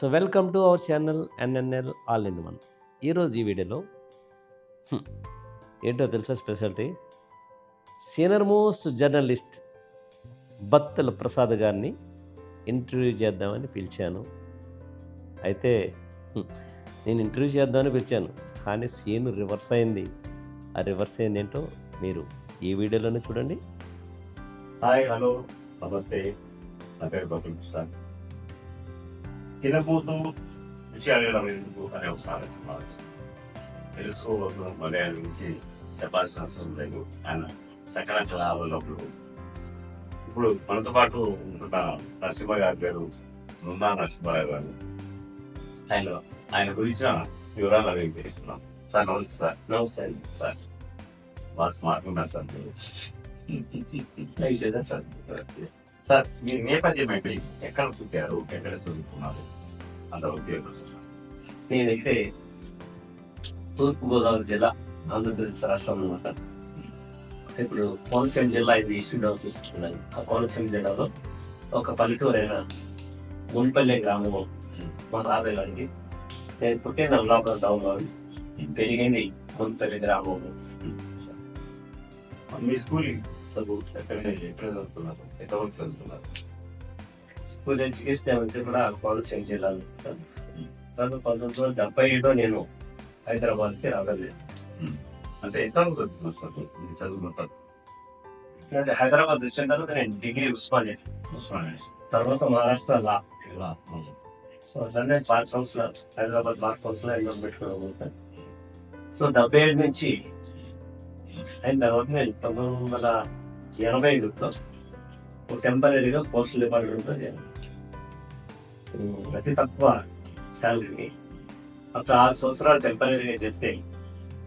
So welcome to our channel NNL all in one ఈరోజు ఈ వీడియోలో ఏంటో తెలుసా speciality? Senior most journalist Battala Prasad గారిని ఇంటర్వ్యూ చేద్దామని పిలిచాను. అయితే నేను ఇంటర్వ్యూ చేద్దామని పిలిచాను. కానీ సీన్ రివర్స్ అయింది. ఆ రివర్స్ అయింది ఏంటో మీరు ఈ వీడియోలోనే చూడండి. హాయ్ హలో నమస్తే. నా పేరు ప్రసాద్. తినబోతూ రుచి అడగడం ఎందుకు అనే ఒక సామెత తెలుసుకోవద్దు మలయాళం నుంచి చెప్పాల్సిన అవసరం లేదు ఆయన సకల కళావలప్పుడు ఇప్పుడు మనతో పాటు ఉన్న నరసింహ గారి పేరు బృందా నరసింహారావు గారు. ఆయన ఆయన గురించిన వివరాలు అడిగి తెలుసుకున్నాం సార్ నమస్తే సార్. నమస్తే సార్ బాగా స్మార్ట్ ఉన్నారు సార్ మీరు. సార్. సార్ మీ నేపథ్యం ఏంటి? ఎక్కడ పుట్టారు? ఎక్కడ చదువుకున్నారు? అంత ఉపయోగపడుతున్నారు. నేనైతే తూర్పుగోదావరి జిల్లా ఆంధ్రప్రదేశ్ రాష్ట్రం అనమాట ఇప్పుడు కోనసీమ జిల్లా ఇది ఈస్ట్ అవుతున్నాను ఆ కోనసీమ జిల్లాలో ఒక పల్లెటూరు అయిన మున్పల్లి గ్రామం మా తాతయ్య గారికి నేను పుట్టిన అమలాపురం టౌన్లో పెరిగింది మున్పల్లి గ్రామం. మీ స్కూల్ చదువు ఎక్కడ ఎక్కడ చదువుతున్నారు ఎంతవరకు చదువుతున్నారు స్కూల్ ఎడ్యుకేషన్ ఏమంటే కూడా కోనసీమ జిల్లాలో తర్వాత పంతొమ్మిది వందల డెబ్బై ఏడులో నేను హైదరాబాద్కి రాగలేదు అంటే ఎంతవరకు చదువుతున్నారు సార్? చదువు మొత్తం? నేను హైదరాబాద్ వచ్చిన తర్వాత నేను డిగ్రీ ఉస్మానియా ఉస్మానియా తర్వాత మహారాష్ట్ర లా. ఇలా సో అట్లనే పార్క్ హౌస్లో హైదరాబాద్ పార్క్ హౌస్లో ఎన్నో పెట్టుకున్నాను సో డెబ్బై ఏడు నుంచి అయిన తర్వాత నేను పంతొమ్మిది వందల ఎనభై ఐదులో ఒక టెంపరీగా పోస్టల్ డిపార్ట్మెంట్లో చేరాను ప్రతి అతి తక్కువ శాలరీని అప్పుడు ఆరు సంవత్సరాలు టెంపరీగా చేస్తే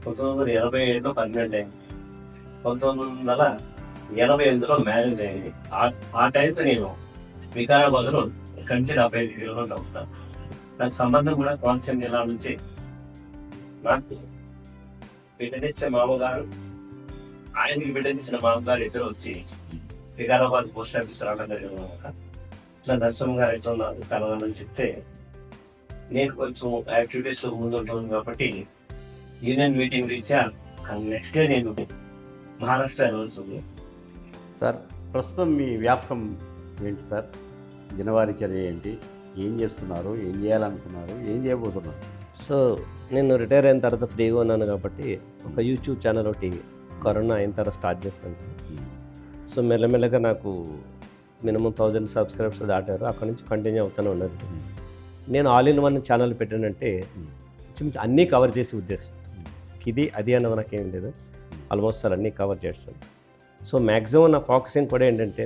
పంతొమ్మిది వందల ఎనభై ఏడులో పన్నెండు అయింది. పంతొమ్మిది వందల ఎనభై ఎనిమిదిలో మ్యారేజ్ అయింది. ఆ- ఆ టైంకి నేను వికారాబాద్లో కంచి డెబ్బై ఐదు కిలోమీటర్లు ఉంటాను నాకు సంబంధం కూడా కోనసీమ జిల్లా నుంచి నాకు. బిడ్డనిచ్చిన మామగారు ఆయనకి బిడ్డనిచ్చిన మామగారు ఇద్దరు వచ్చి వికారాబాద్ పోస్ట్ ఆఫీస్ రావడం జరిగింది అనమాట. ఇట్లా నరసింహ గారు ఎట్లా ఉన్నారు? కలవాలని చెప్తే నేను కొంచెం యాక్టివిటీస్లో ముందు ఉంటాను కాబట్టి యూనియన్ మీటింగ్ రీచా నెక్స్ట్ డే నేను మహారాష్ట్ర వెళ్ళాల్సి ఉంది సార్ ప్రస్తుతం మీ వ్యాపకం ఏంటి సార్? దినవారీ చర్య ఏంటి? ఏం చేస్తున్నారు? ఏం చేయాలనుకున్నారు? ఏం చేయబోతున్నారు? సో నేను రిటైర్ అయిన తర్వాత ఫ్రీగా ఉన్నాను కాబట్టి ఒక యూట్యూబ్ ఛానల్ ఒకటి కరోనా అయిన తర్వాత స్టార్ట్ చేశాను. సో మెల్లమెల్లగా నాకు మినిమం థౌజండ్ సబ్స్క్రైబర్స్ దాటారు. అక్కడ నుంచి కంటిన్యూ అవుతూనే ఉన్నది. నేను ఆల్ ఇన్ వన్ ఛానల్ పెట్టానంటే చిన్న అన్నీ కవర్ చేసే ఉద్దేశం. ఇది అది అన్నది నాకేం లేదు. ఆల్మోస్ట్ సార్ అన్నీ కవర్ చేస్తాను. సో మ్యాక్సిమం నా ఫోకసింగ్ కూడా ఏంటంటే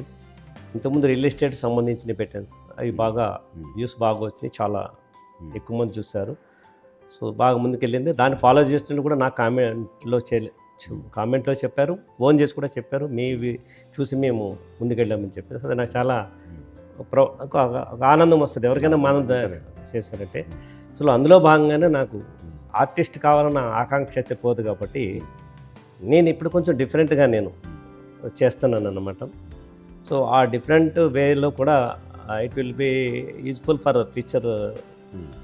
ఇంతకుముందు రియల్ ఎస్టేట్ సంబంధించిన పెట్టాను సార్. అవి బాగా వ్యూస్ బాగా వచ్చినాయి. చాలా ఎక్కువ మంది చూస్తారు సో బాగా ముందుకెళ్ళింది. దాన్ని ఫాలో చేస్తుంటే కూడా నా కామెంట్లో చేయలే కామెంట్లో చెప్పారు ఫోన్ చేసి కూడా చెప్పారు. మీ చూసి మేము ముందుకెళ్ళామని చెప్పారు సో అది నాకు చాలా ప్రో ఒక ఒక ఆనందం వస్తుంది. ఎవరికైనా మనం చేస్తారంటే. సో అందులో భాగంగానే నాకు ఆర్టిస్ట్ కావాలన్న ఆకాంక్ష అయితే పోదు కాబట్టి నేను ఇప్పుడు కొంచెం డిఫరెంట్గా నేను చేస్తున్నాను అన్నమాట సో ఆ డిఫరెంట్ వేలో కూడా it will be useful for future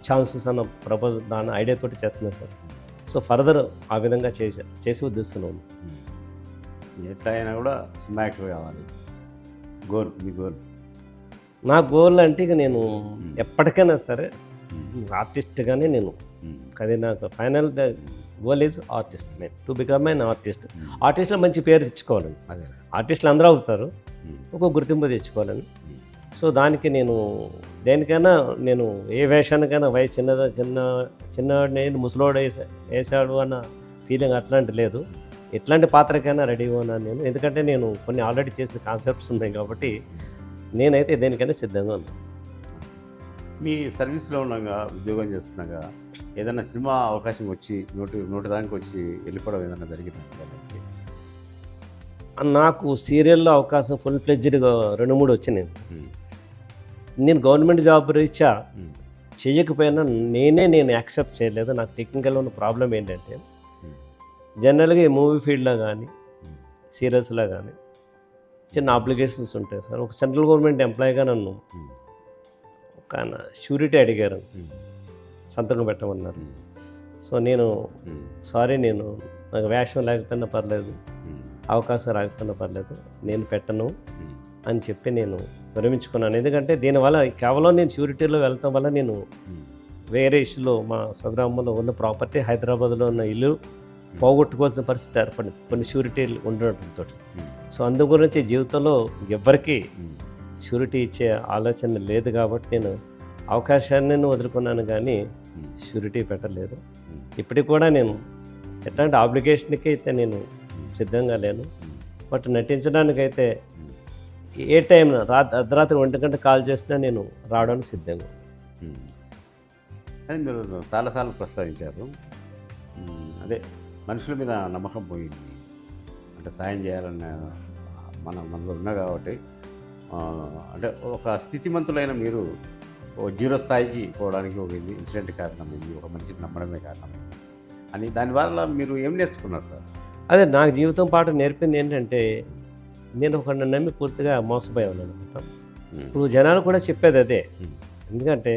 chances అన్న ప్రపోజ్ దాని ఐడియా తోటి చేస్తున్నాను సార్. సో ఫర్దర్ ఆ విధంగా చేసే చేసి ఉద్దేశంలో ఉంది. ఎట్లా అయినా కూడా సినిమా యాక్టర్ కావాలి. గోల్ మీ గోల్. నా గోల్ అంటే ఇక నేను ఎప్పటికైనా సరే ఆర్టిస్ట్గానే నేను అది నాకు ఫైనల్ గోల్ ఈజ్ ఆర్టిస్ట్. నేను టు బికమ్ ఎన్ ఆర్టిస్ట్. ఆర్టిస్ట్లో మంచి పేరు తెచ్చుకోవాలని. ఆర్టిస్టులు అందరూ అవుతారు. ఒక గుర్తింపు తెచ్చుకోవాలని. సో దానికి నేను దేనికైనా నేను ఏ వేషానికైనా వయసు చిన్నదా చిన్న చిన్నవాడు నేను ముసలోడు వేసా వేసాడు అన్న ఫీలింగ్ అట్లాంటి లేదు. ఎట్లాంటి పాత్రకైనా రెడీగా ఉన్నాను నేను. ఎందుకంటే నేను కొన్ని ఆల్రెడీ చేసిన కాన్సెప్ట్స్ ఉన్నాయి కాబట్టి నేనైతే దేనికైనా సిద్ధంగా ఉన్నాను. మీ సర్వీస్లో ఉండగా ఉద్యోగం చేస్తున్నాగా ఏదైనా సినిమా అవకాశం వచ్చి నోటి నోటి దానికి వచ్చి వెళ్ళిపోవడం ఏదైనా జరిగిందా? నాకు సీరియల్లో అవకాశం ఫుల్ ఫ్లెడ్జ్డ్గా రెండు మూడు వచ్చినాయి నేను గవర్నమెంట్ జాబ్ రీత్యా చేయకపోయినా నేనే నేను యాక్సెప్ట్ చేయలేదు. నాకు టెక్నికల్ ఉన్న ప్రాబ్లం ఏంటంటే జనరల్గా ఈ మూవీ ఫీల్డ్లో కానీ సీరియల్స్లో కానీ చిన్న అప్లికేషన్స్ ఉంటాయి సార్. ఒక సెంట్రల్ గవర్నమెంట్ ఎంప్లాయీగా నన్ను ఒక ఆయన షూరిటీ అడిగారు. సంతకం పెట్టమన్నారు. సో నేను సారీ నేను నాకు వేషం లేకపోయినా పర్లేదు. అవకాశం రాకపోయినా పర్లేదు. నేను పెట్టను. అని చెప్పి నేను విరమించుకున్నాను ఎందుకంటే దీనివల్ల కేవలం నేను షూరిటీలో వెళ్ళటం వల్ల నేను వేరే ఇష్యూలో మా స్వగ్రామంలో ఉన్న ప్రాపర్టీ హైదరాబాద్లో ఉన్న ఇల్లు పోగొట్టుకోవాల్సిన పరిస్థితి ఏర్పడింది కొన్ని షూరిటీలు ఉండటంతో. సో అందు గురించి జీవితంలో ఎవ్వరికీ షూరిటీ ఇచ్చే ఆలోచన లేదు కాబట్టి నేను అవకాశాన్ని నేను వదులుకున్నాను కానీ షూరిటీ పెట్టలేదు. ఇప్పటికి కూడా నేను ఎట్లాంటి ఆబ్లిగేషన్కి అయితే నేను సిద్ధంగా లేను. బట్ నటించడానికైతే ఏ టైం రాత్రి అర్ధరాత్రి ఒంటి గంట కాల్ చేసినా నేను రావడానికి సిద్ధంగా. అది మీరు చాలాసార్లు ప్రస్తావించారు. అదే మనుషుల మీద నమ్మకం పోయింది. అంటే సాయం చేయాలన్న మన మనలో ఉన్నా కాబట్టి అంటే ఒక స్థితిమంతులైన మీరు ఓ జీరో స్థాయికి పోవడానికి ఒక ఇది ఇన్సిడెంట్ కారణమైంది ఒక మనిషిని నమ్మడమే కారణమైంది అని దానివల్ల మీరు ఏం నేర్చుకున్నారు సార్? అదే నాకు జీవితం పాటు నేర్పింది ఏంటంటే నేను ఒకరిని నమ్మి పూర్తిగా మోసపోయాను అనమాట ఉమ్, ఇప్పుడు జనాలు కూడా చెప్పేది అదే. ఎందుకంటే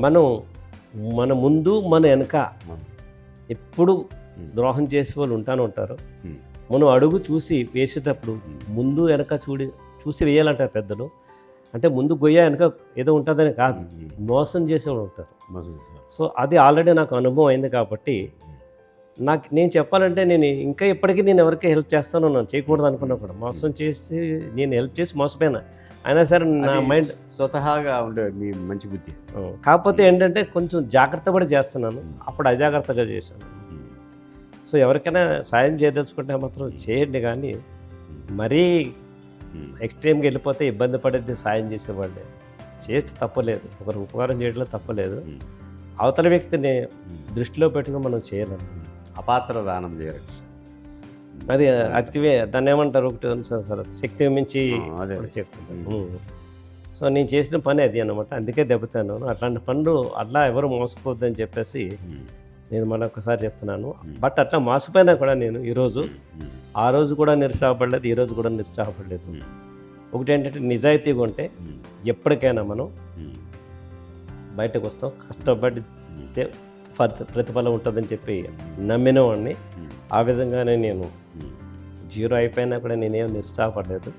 మనం మన ముందు మన వెనక ఎప్పుడు ద్రోహం చేసే వాళ్ళు ఉంటానే ఉంటారు. మనం అడుగు చూసి వేసేటప్పుడు ముందు వెనక చూడి చూసి వేయాలంటారు పెద్దలు. అంటే ముందు గొయ్య వెనక ఏదో ఉంటుందని కాదు. మోసం చేసేవాళ్ళు ఉంటారు. సో అది ఆల్రెడీ నాకు అనుభవం అయింది కాబట్టి నాకు నేను చెప్పాలంటే నేను ఇంకా ఇప్పటికీ నేను ఎవరికి హెల్ప్ చేస్తాను ఉన్నాను చేయకూడదు అనుకున్నా కూడా. మోసం చేసి నేను హెల్ప్ చేసి మోసపోయినా. అయినా సరే నా మైండ్ స్వతహాగా ఉండే మీ మంచి బుద్ధి కాకపోతే ఏంటంటే కొంచెం జాగ్రత్త పడి చేస్తున్నాను. అప్పుడు అజాగ్రత్తగా చేశాను. సో ఎవరికైనా సాయం చేయదలుచుకుంటే మాత్రం చేయండి కానీ మరీ ఉమ్, ఎక్స్ట్రీమ్గా వెళ్ళిపోతే ఇబ్బంది పడేది సాయం చేసేవాళ్ళే చేయొచ్చు తప్పలేదు ఒకరు ఉపకారం చేయడంలో తప్పలేదు అవతల వ్యక్తిని. దృష్టిలో పెట్టుకుని మనం చేయాలి అపాత్ర దానం చేయరు. అది అతివే దాన్ని ఏమంటారు ఒకటి సార్? సార్ శక్తి మించి అదే. సో నేను చేసిన పని అది అనమాట అందుకే దెబ్బతాను అట్లాంటి పనులు అట్లా ఎవరు మోసపోద్దని చెప్పేసి నేను మళ్ళీ ఒకసారి చెప్తున్నాను. బట్ అట్లా మోసపోయినా కూడా నేను ఈరోజు ఆ రోజు కూడా నిరుత్సాహపడలేదు ఈ రోజు కూడా నిరుత్సాహపడలేదు. ఒకటి ఏంటంటే నిజాయితీగా ఉంటే ఎప్పటికైనా మనం బయటకు వస్తాం. కష్టపడితే ప్రతిఫలం ఉంటుందని చెప్పి నమ్మిన వాడిని ఉమ్, ఆ విధంగానే నేను జీరో అయిపోయినా కూడా నేనేం నిరుత్సాహపడలేదు.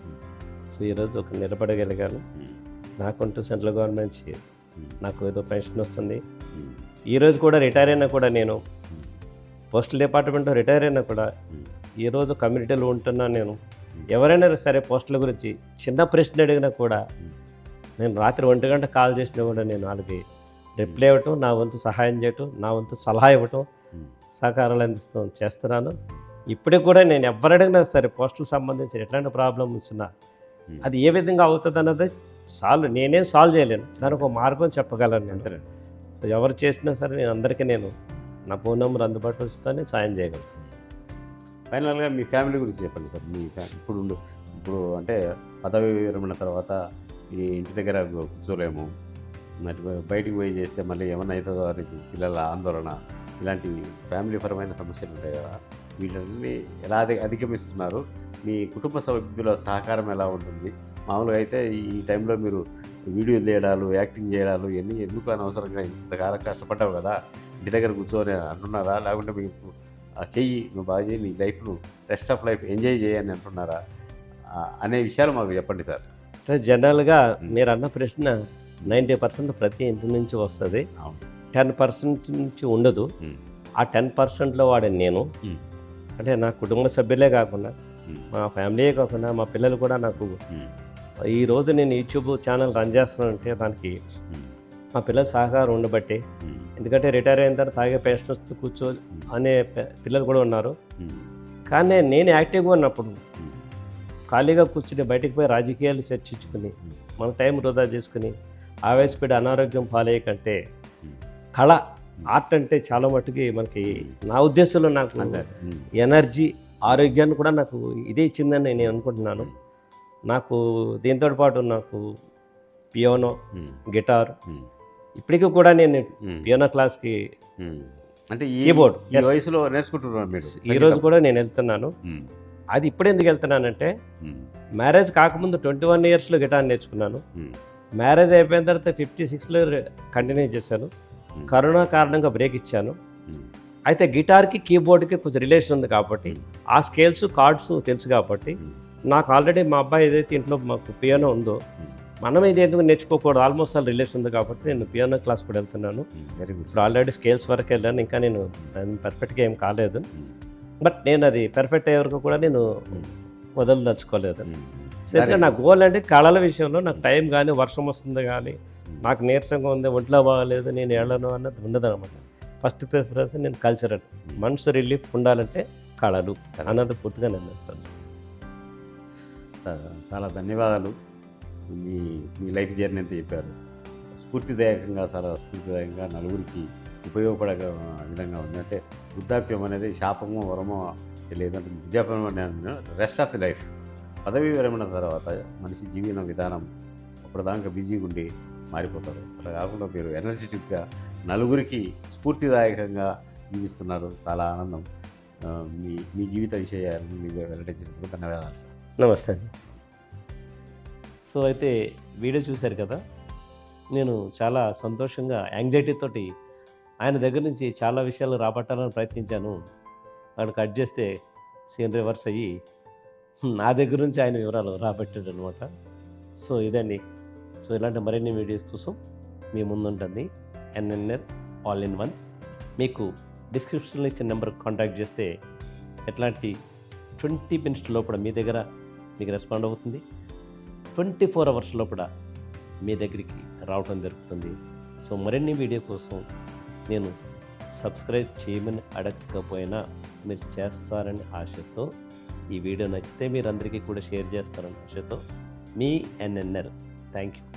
సో ఈరోజు ఒక నిలబడగలిగాను. ఉమ్, నాకంటూ సెంట్రల్ గవర్నమెంట్ నుంచి నాకు ఏదో పెన్షన్ వస్తుంది. ఈరోజు కూడా రిటైర్ అయినా కూడా నేను పోస్టల్ డిపార్ట్మెంట్లో రిటైర్ అయినా కూడా ఈరోజు కమ్యూనిటీలో ఉంటున్నా నేను. ఎవరైనా సరే పోస్టుల గురించి చిన్న ప్రశ్న అడిగినా కూడా నేను రాత్రి ఒంటి గంట కాల్ చేసినా కూడా నేను వాళ్ళకి రిప్లై ఇవ్వటం నా వంతు సహాయం చేయటం నా వంతు సలహా ఇవ్వటం సహకారాలు అందిస్తాం చేస్తున్నాను. ఇప్పటికి కూడా నేను ఎవరు అడిగినా సరే పోస్టులకు సంబంధించి ఎట్లాంటి ప్రాబ్లం వచ్చినా. అది ఏ విధంగా అవుతుంది అన్నది సాల్వ్ నేనేం సాల్వ్ చేయలేను. దానికి ఒక మార్గం చెప్పగలను నేను. ఎవరు చేసినా సరే నేను అందరికీ నేను నా ఫోన్ నెంబర్ అందుబాటులో ఉంచుతానే సాయం చేయగలను. ఫైనల్గా మీ ఫ్యామిలీ గురించి చెప్పండి సార్. మీ ఇప్పుడు ఇప్పుడు అంటే పదవి విరమణ తర్వాత ఈ ఇంటి దగ్గర కూర్చోలేము. మరి బయటికి పోయి చేస్తే మళ్ళీ ఏమన్నా అవుతుందో అని పిల్లల ఆందోళన ఇలాంటి ఫ్యామిలీ పరమైన సమస్యలు ఉంటాయి కదా. వీటన్ని ఎలా అధి అధిగమిస్తున్నారు? మీ కుటుంబ సభ్యుల సహకారం ఎలా ఉంటుంది? మామూలుగా అయితే ఈ టైంలో మీరు వీడియోలు తీయడాలు యాక్టింగ్ చేయడాలు ఇవన్నీ ఎందుకు అనవసరంగా ఇంతకాలం కష్టపడ్డావు కదా? ఇంటి దగ్గర కూర్చొని అంటున్నారా? లేకుంటే మీకు చెయ్యి నువ్వు బాగా చేయి నీ లైఫ్ను రెస్ట్ ఆఫ్ లైఫ్ ఎంజాయ్ చేయని అంటున్నారా? అనే విషయాలు మాకు చెప్పండి సార్. జనరల్గా మీరు అన్న ప్రశ్న నైంటీ పర్సెంట్ ప్రతి ఇంటి నుంచి వస్తుంది. టెన్ పర్సెంట్ నుంచి ఉండదు. ఆ టెన్ పర్సెంట్లో వాడే నేను. అంటే నా కుటుంబ సభ్యులే కాకుండా మా ఫ్యామిలీయే కాకుండా మా పిల్లలు కూడా నాకు ఈ రోజు నేను యూట్యూబ్ ఛానల్ రన్ చేస్తున్నానంటే దానికి మా పిల్లల సహకారం ఉండబట్టి. ఎందుకంటే రిటైర్ అయిన తర్వాత తాగే వస్తూ కూర్చో అనే పిల్లలు కూడా ఉన్నారు. కానీ నేను యాక్టివ్గా ఉన్నప్పుడు ఖాళీగా కూర్చుని బయటికి పోయి రాజకీయాలు చర్చించుకుని మన టైం వృధా చేసుకుని ఆవేశపడి అనారోగ్యం పాలయ్యే కంటే. కళ ఆర్ట్ అంటే చాలా మట్టుకి మనకి నా ఉద్దేశంలో నాకు ఎనర్జీ ఆరోగ్యాన్ని కూడా నాకు ఇదే ఇచ్చిందని నేను అనుకుంటున్నాను. నాకు దీంతో పాటు నాకు పియోనో గిటార్ ఇప్పటికీ కూడా నేను పియోనో క్లాస్కి. అంటే ఈ కీబోర్డ్, ఈ. వయసులో నేర్చుకుంటున్నారు మీరు ఈ రోజు కూడా నేను వెళ్తున్నాను. అది ఇప్పుడు ఎందుకు వెళ్తున్నానంటే మ్యారేజ్ కాకముందు ట్వంటీ వన్ ఇయర్స్లో గిటార్ నేర్చుకున్నాను. మ్యారేజ్ అయిపోయిన తర్వాత ఫిఫ్టీ సిక్స్లో కంటిన్యూ చేశాను. కరోనా కారణంగా బ్రేక్ ఇచ్చాను. ఉమ్, అయితే గిటార్కి కీబోర్డ్కి కొంచెం రిలేషన్ ఉంది కాబట్టి ఆ స్కేల్స్ కార్డ్స్ తెలుసు కాబట్టి నాకు ఆల్రెడీ మా అబ్బాయి ఏదైతే ఇంట్లో మాకు పియానో ఉందో మనం ఇది ఎందుకు నేర్చుకోకూడదు? ఆల్మోస్ట్ ఆల్ రిలేషన్ ఉంది కాబట్టి నేను పియానో క్లాస్ కూడా వెళ్తున్నాను. ఉమ్, వెరీ గుడ్ ఇప్పుడు ఆల్రెడీ స్కేల్స్ వరకు వెళ్ళాను. ఇంకా నేను పర్ఫెక్ట్గా ఏం కాలేదు. బట్ నేను అది పర్ఫెక్ట్ అయ్యే వరకు కూడా నేను వదలదలుచుకోలేదు. సో అయితే నా గోల్ అంటే కళల విషయంలో నాకు టైం కానీ వర్షం వస్తుంది కానీ నాకు నీరసంగా ఉంది ఒంట్లో బాగాలేదు నేను వెళ్ళను అన్నది ఉండదన్నమాట. ఫస్ట్ ప్రిఫరెన్స్ నేను కల్చరల్ మనసు రిలీఫ్ ఉండాలంటే కళలు. అన్నది పూర్తిగా నిర్ణయిస్తాను చా- చాలా ధన్యవాదాలు. మీ మీ లైఫ్ జర్నీ అంతా చెప్పారు. స్ఫూర్తిదాయకంగా చాలా స్ఫూర్తిదాయకంగా నలుగురికి ఉపయోగపడే విధంగా ఉంది. అంటే వృద్ధాప్యం అనేది శాపమో వరమో లేదంటే వృద్ధాప్యం రెస్ట్ ఆఫ్ ది లైఫ్ పదవీ విరమణ తర్వాత మనిషి జీవన విధానం అప్పటిదాకా బిజీగా ఉండి మారిపోతారు. అలా కాకుండా మీరు ఎనర్జెటిక్గా నలుగురికి స్ఫూర్తిదాయకంగా జీవిస్తున్నారు. చాలా ఆనందం. మీ మీ జీవిత విషయాలను మీకు వెల్లడించినందుకు ధన్యవాదాలు నమస్తే అండి. సో అయితే వీడియో చూశారు కదా? నేను చాలా సంతోషంగా యాంగ్జైటీ తోటి ఆయన దగ్గర నుంచి చాలా విషయాలు రాబట్టాలని ప్రయత్నించాను. వాడు కట్ చేస్తే సీన్ రివర్స్ అయ్యి నా దగ్గర నుంచి ఆయన వివరాలు రాబట్టాడు అనమాట సో ఇదండి. సో ఇలాంటి మరిన్ని వీడియోస్ కోసం మీ ముందుంటుంది ఎన్ఎన్ఆర్ ఆల్ ఇన్ వన్. మీకు డిస్క్రిప్షన్లో ఇచ్చిన నెంబర్ కాంటాక్ట్ చేస్తే ఎట్లాంటి ట్వంటీ మినిట్స్ లోపల మీ దగ్గర మీకు రెస్పాండ్ అవుతుంది. ట్వంటీ ఫోర్ అవర్స్ లోపల మీ దగ్గరికి రావడం జరుగుతుంది. సో మరిన్ని వీడియో కోసం నేను సబ్స్క్రైబ్ చేయమని అడగకపోయినా మీరు చేస్తారని ఆశతో ఈ వీడియో నచ్చితే మీరందరికీ కూడా షేర్ చేస్తారని ఆశతో మీ ఎన్ఎన్ఎల్ థ్యాంక్ యూ